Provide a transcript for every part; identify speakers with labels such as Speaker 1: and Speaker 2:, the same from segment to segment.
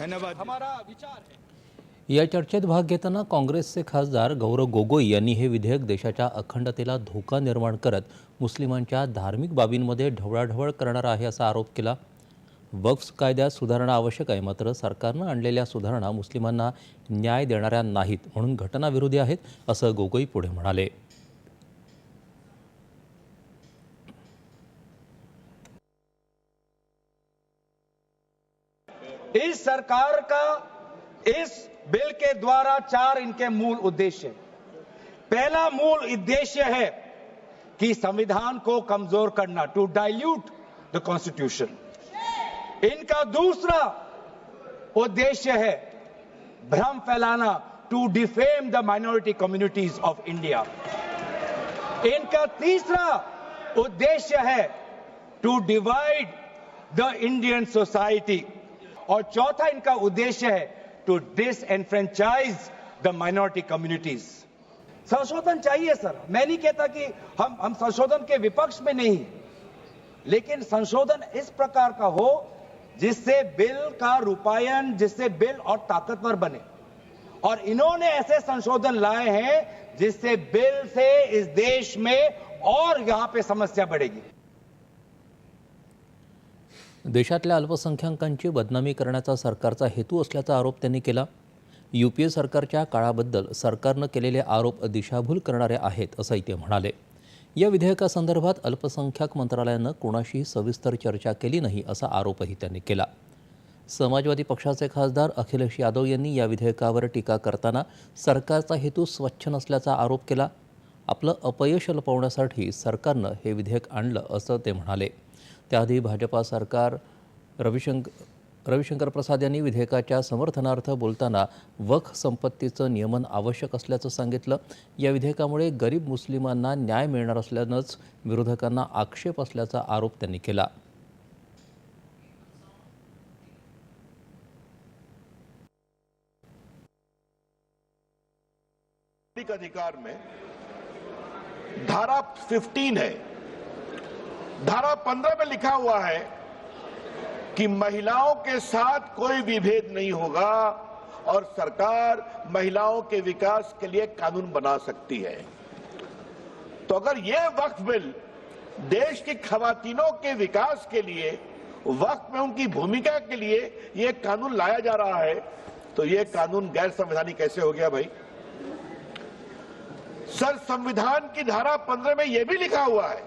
Speaker 1: धन्यवाद
Speaker 2: हमारा विचार है।
Speaker 3: या चर्चेत भाग घेताना काँग्रेसचे खासदार गौरव गोगोई यांनी हे विधेयक देशाच्या अखंडतेला धोका निर्माण करत मुस्लिमांच्या धार्मिक बाबींमध्ये ढवळाढवळ करणार आहे असा आरोप केला. वक्फ कायद्यात सुधारणा आवश्यक आहे मात्र सरकारनं आणलेल्या सुधारणा मुस्लिमांना न्याय देणाऱ्या नाहीत म्हणून घटनाविरोधी आहेत असं गोगोई पुढे म्हणाले.
Speaker 2: इस सरकार का, इस बिल के द्वारा चार इनके मूल उद्देश्य पहला मूल उद्देश्य है कि संविधान को कमज़ोर करना टू डाइल्यूट द कॉन्स्टिट्यूशन इनका दूसरा उद्देश्य है भ्रम फैलाना to defame the minority communities of India इनका तीसरा उद्देश्य है to divide the Indian society और चौथा इनका उद्देश्य है to disenfranchise the minority communities संशोधन चाहिए, सर। मैं नहीं कहता कि हम हम संशोधन के विपक्ष में नहीं। लेकिन संशोधन इस प्रकार का हो जिससे बिल का रूपायन जिससे बिल और ताकतवर बने। और इन्होंने ऐसे संशोधन लाए हैं जिससे बिल से इस देश में और यहाँ पे समस्या बढ़ेगी।
Speaker 3: देशातल्या अल्पसंख्याकांची बदनामी करण्याचा सरकारचा हेतू असल्याचा आरोप त्यांनी केला. यू पी ए सरकारच्या काळाबद्दल सरकारनं केलेले आरोप दिशाभूल करणारे आहेत असंही ते म्हणाले. या विधेयकासंदर्भात अल्पसंख्याक मंत्रालयानं कोणाशीही सविस्तर चर्चा केली नाही असा आरोपही त्यांनी केला. समाजवादी पक्षाचे खासदार अखिलेश यादव यांनी या विधेयकावर टीका करताना सरकारचा हेतू स्वच्छ नसल्याचा आरोप केला. आपलं अपयश लपवण्यासाठी सरकारनं हे विधेयक आणलं असं ते म्हणाले. त्याआधी भाजपा सरकार रविशंकर रविशंकर प्रसाद यांनी विधेयकाच्या समर्थनार्थ बोलताना वख संपत्तीचं नियमन आवश्यक असल्याचं सांगितलं. या विधेयकामुळे गरीब मुस्लिमांना न्याय मिळणार असल्यानंच विरोधकांना आक्षेप असल्याचा आरोप त्यांनी केला.
Speaker 4: अधिकार में धारा 15 है। धारा 15 में लिखा हुआ है कि महिलाओं के साथ कोई विभेद नहीं होगा और सरकार महिलाओं के विकास के लिए कानून बना सकती है। तो अगर यह वक्त बिल देश की खातिनों के विकास के लिए वक्त में उनकी भूमिका के लिए यह कानून लाया जा रहा है तो यह कानून गैर संवैधानिक कैसे हो गया भाई? सर, संविधान की धारा 15 में यह भी लिखा हुआ है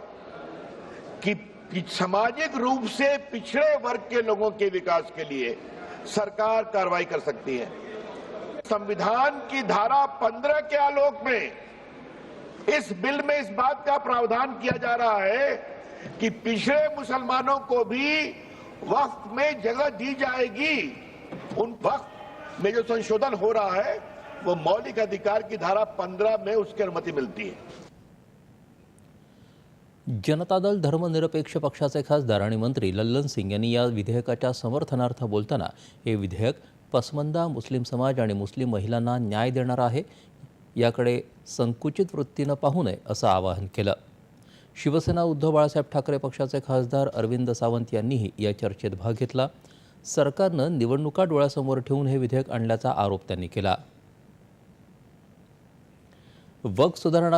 Speaker 4: कि सामाजिक रूप से पिछड़े वर्ग के लोगों के विकास के लिए सरकार कार्रवाई कर सकती है। संविधान की धारा 15 के आलोक में इस बिल में इस बात का प्रावधान किया जा रहा है कि पिछड़े मुसलमानों को भी वक्त में जगह दी जाएगी। उन वक्त में जो संशोधन हो रहा है, वो मौलिक अधिकार की धारा 15 में उसकी अनुमति मिलती है।
Speaker 3: जनता दल धर्मनिरपेक्ष पक्षाचे खासदार आणि मंत्री लल्लन सिंग यांनी या विधेयकाच्या समर्थनार्थ बोलताना हे विधेयक पसमंदा मुस्लिम समाज आणि मुस्लिम महिलांना न्याय देणार आहे याकडे संकुचित वृत्तीनं पाहू नये असं आवाहन केलं. शिवसेना उद्धव बाळासाहेब ठाकरे पक्षाचे खासदार अरविंद सावंत यांनीही या चर्चेत भाग घेतला. सरकारनं निवडणुका डोळ्यासमोर ठेवून हे विधेयक आणल्याचा आरोप त्यांनी केला. वक सुधारणा